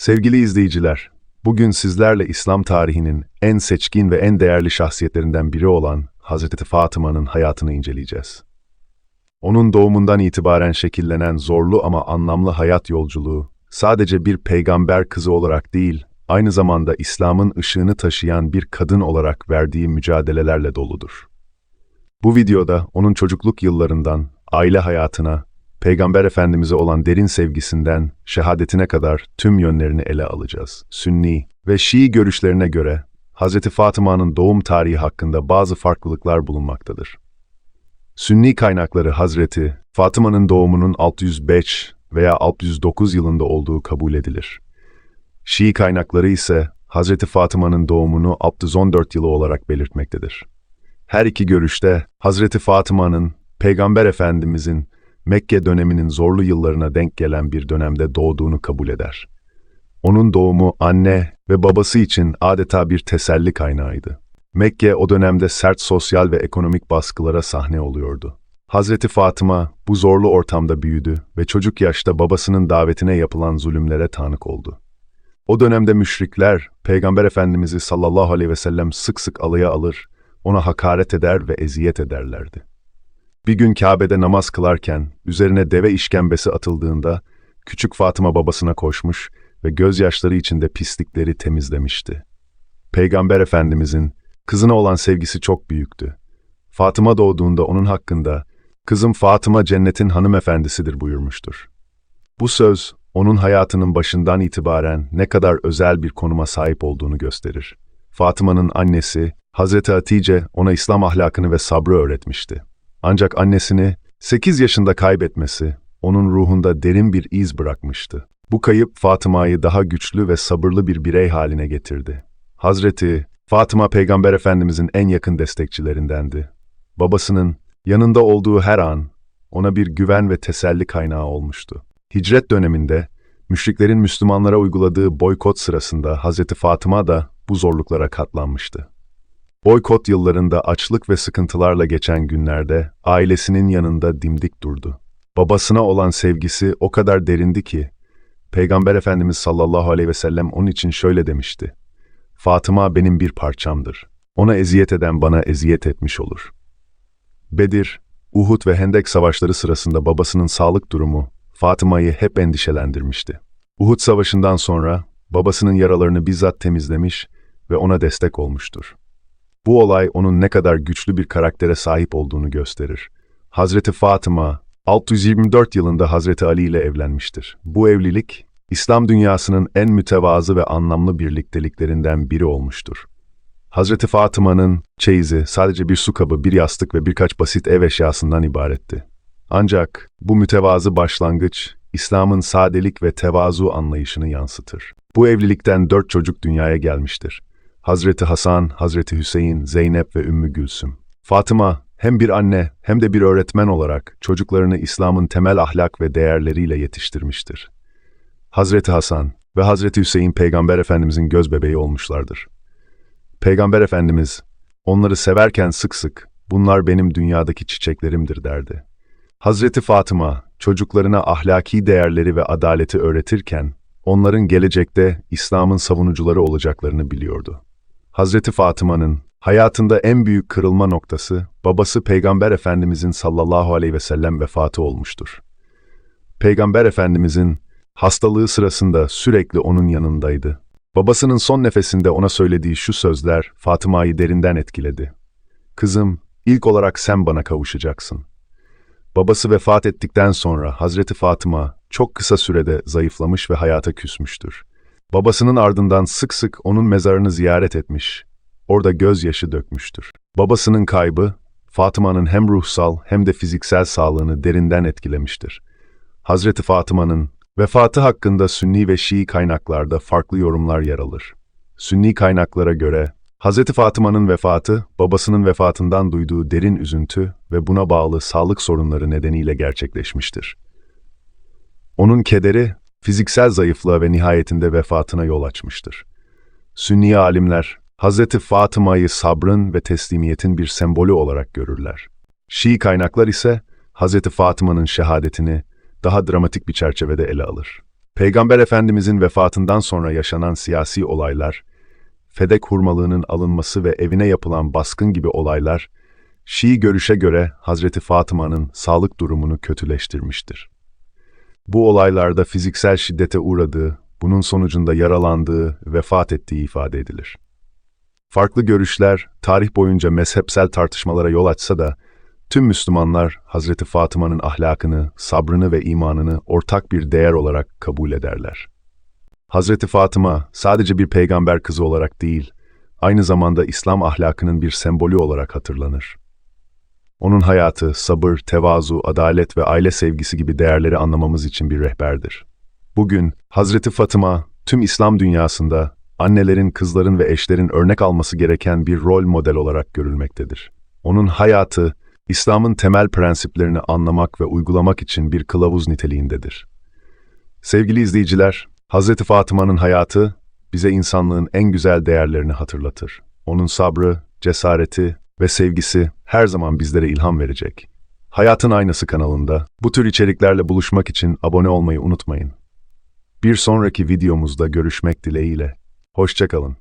Sevgili izleyiciler, bugün sizlerle İslam tarihinin en seçkin ve en değerli şahsiyetlerinden biri olan Hazreti Fatıma'nın hayatını inceleyeceğiz. Onun doğumundan itibaren şekillenen zorlu ama anlamlı hayat yolculuğu, sadece bir peygamber kızı olarak değil, aynı zamanda İslam'ın ışığını taşıyan bir kadın olarak verdiği mücadelelerle doludur. Bu videoda onun çocukluk yıllarından, aile hayatına, Peygamber Efendimiz'e olan derin sevgisinden şehadetine kadar tüm yönlerini ele alacağız. Sünni ve Şii görüşlerine göre Hz. Fatıma'nın doğum tarihi hakkında bazı farklılıklar bulunmaktadır. Sünni kaynakları Hazreti Fatıma'nın doğumunun 605 veya 609 yılında olduğu kabul edilir. Şii kaynakları ise Hz. Fatıma'nın doğumunu 614 yılı olarak belirtmektedir. Her iki görüşte Hazreti Fatıma'nın Peygamber Efendimizin Mekke döneminin zorlu yıllarına denk gelen bir dönemde doğduğunu kabul eder. Onun doğumu anne ve babası için adeta bir teselli kaynağıydı. Mekke o dönemde sert sosyal ve ekonomik baskılara sahne oluyordu. Hazreti Fatıma bu zorlu ortamda büyüdü ve çocuk yaşta babasının davetine yapılan zulümlere tanık oldu. O dönemde müşrikler, Peygamber Efendimiz'i sallallahu aleyhi ve sellem sık sık alaya alır, ona hakaret eder ve eziyet ederlerdi. Bir gün Kabe'de namaz kılarken üzerine deve işkembesi atıldığında küçük Fatıma babasına koşmuş ve gözyaşları içinde pislikleri temizlemişti. Peygamber Efendimizin kızına olan sevgisi çok büyüktü. Fatıma doğduğunda onun hakkında kızım Fatıma cennetin hanımefendisidir buyurmuştur. Bu söz onun hayatının başından itibaren ne kadar özel bir konuma sahip olduğunu gösterir. Fatıma'nın annesi Hazreti Hatice ona İslam ahlakını ve sabrı öğretmişti. Ancak annesini 8 yaşında kaybetmesi onun ruhunda derin bir iz bırakmıştı. Bu kayıp Fatıma'yı daha güçlü ve sabırlı bir birey haline getirdi. Hazreti Fatıma Peygamber Efendimizin en yakın destekçilerindendi. Babasının yanında olduğu her an ona bir güven ve teselli kaynağı olmuştu. Hicret döneminde müşriklerin Müslümanlara uyguladığı boykot sırasında Hazreti Fatıma da bu zorluklara katlanmıştı. Boykot yıllarında açlık ve sıkıntılarla geçen günlerde ailesinin yanında dimdik durdu. Babasına olan sevgisi o kadar derindi ki, Peygamber Efendimiz sallallahu aleyhi ve sellem onun için şöyle demişti. Fatıma benim bir parçamdır. Ona eziyet eden bana eziyet etmiş olur. Bedir, Uhud ve Hendek savaşları sırasında babasının sağlık durumu Fatıma'yı hep endişelendirmişti. Uhud savaşından sonra babasının yaralarını bizzat temizlemiş ve ona destek olmuştur. Bu olay onun ne kadar güçlü bir karaktere sahip olduğunu gösterir. Hazreti Fatıma, 624 yılında Hazreti Ali ile evlenmiştir. Bu evlilik, İslam dünyasının en mütevazı ve anlamlı birlikteliklerinden biri olmuştur. Hazreti Fatıma'nın çeyizi sadece bir su kabı, bir yastık ve birkaç basit ev eşyasından ibaretti. Ancak bu mütevazı başlangıç, İslam'ın sadelik ve tevazu anlayışını yansıtır. Bu evlilikten dört çocuk dünyaya gelmiştir. Hazreti Hasan, Hazreti Hüseyin, Zeynep ve Ümmü Gülsüm. Fatıma hem bir anne hem de bir öğretmen olarak çocuklarını İslam'ın temel ahlak ve değerleriyle yetiştirmiştir. Hazreti Hasan ve Hazreti Hüseyin Peygamber Efendimizin göz bebeği olmuşlardır. Peygamber Efendimiz onları severken sık sık bunlar benim dünyadaki çiçeklerimdir derdi. Hazreti Fatıma çocuklarına ahlaki değerleri ve adaleti öğretirken onların gelecekte İslam'ın savunucuları olacaklarını biliyordu. Hazreti Fatıma'nın hayatında en büyük kırılma noktası babası Peygamber Efendimizin sallallahu aleyhi ve sellem vefatı olmuştur. Peygamber Efendimizin hastalığı sırasında sürekli onun yanındaydı. Babasının son nefesinde ona söylediği şu sözler Fatıma'yı derinden etkiledi. Kızım, ilk olarak sen bana kavuşacaksın. Babası vefat ettikten sonra Hazreti Fatıma çok kısa sürede zayıflamış ve hayata küsmüştür. Babasının ardından sık sık onun mezarını ziyaret etmiş, orada gözyaşı dökmüştür. Babasının kaybı, Fatıma'nın hem ruhsal hem de fiziksel sağlığını derinden etkilemiştir. Hazreti Fatıma'nın vefatı hakkında Sünni ve Şii kaynaklarda farklı yorumlar yer alır. Sünni kaynaklara göre, Hazreti Fatıma'nın vefatı, babasının vefatından duyduğu derin üzüntü ve buna bağlı sağlık sorunları nedeniyle gerçekleşmiştir. Onun kederi, fiziksel zayıflığa ve nihayetinde vefatına yol açmıştır. Sünni alimler, Hz. Fatıma'yı sabrın ve teslimiyetin bir sembolü olarak görürler. Şii kaynaklar ise Hz. Fatıma'nın şehadetini daha dramatik bir çerçevede ele alır. Peygamber Efendimizin vefatından sonra yaşanan siyasi olaylar, Fedek hurmalığının alınması ve evine yapılan baskın gibi olaylar, Şii görüşe göre Hazreti Fatıma'nın sağlık durumunu kötüleştirmiştir. Bu olaylarda fiziksel şiddete uğradığı, bunun sonucunda yaralandığı, vefat ettiği ifade edilir. Farklı görüşler tarih boyunca mezhepsel tartışmalara yol açsa da tüm Müslümanlar Hazreti Fatıma'nın ahlakını, sabrını ve imanını ortak bir değer olarak kabul ederler. Hazreti Fatıma sadece bir peygamber kızı olarak değil, aynı zamanda İslam ahlakının bir sembolü olarak hatırlanır. Onun hayatı, sabır, tevazu, adalet ve aile sevgisi gibi değerleri anlamamız için bir rehberdir. Bugün Hazreti Fatıma tüm İslam dünyasında annelerin, kızların ve eşlerin örnek alması gereken bir rol model olarak görülmektedir. Onun hayatı, İslam'ın temel prensiplerini anlamak ve uygulamak için bir kılavuz niteliğindedir. Sevgili izleyiciler, Hazreti Fatıma'nın hayatı bize insanlığın en güzel değerlerini hatırlatır. Onun sabrı, cesareti ve sevgisi her zaman bizlere ilham verecek. Hayatın Aynası kanalında bu tür içeriklerle buluşmak için abone olmayı unutmayın. Bir sonraki videomuzda görüşmek dileğiyle. Hoşçakalın.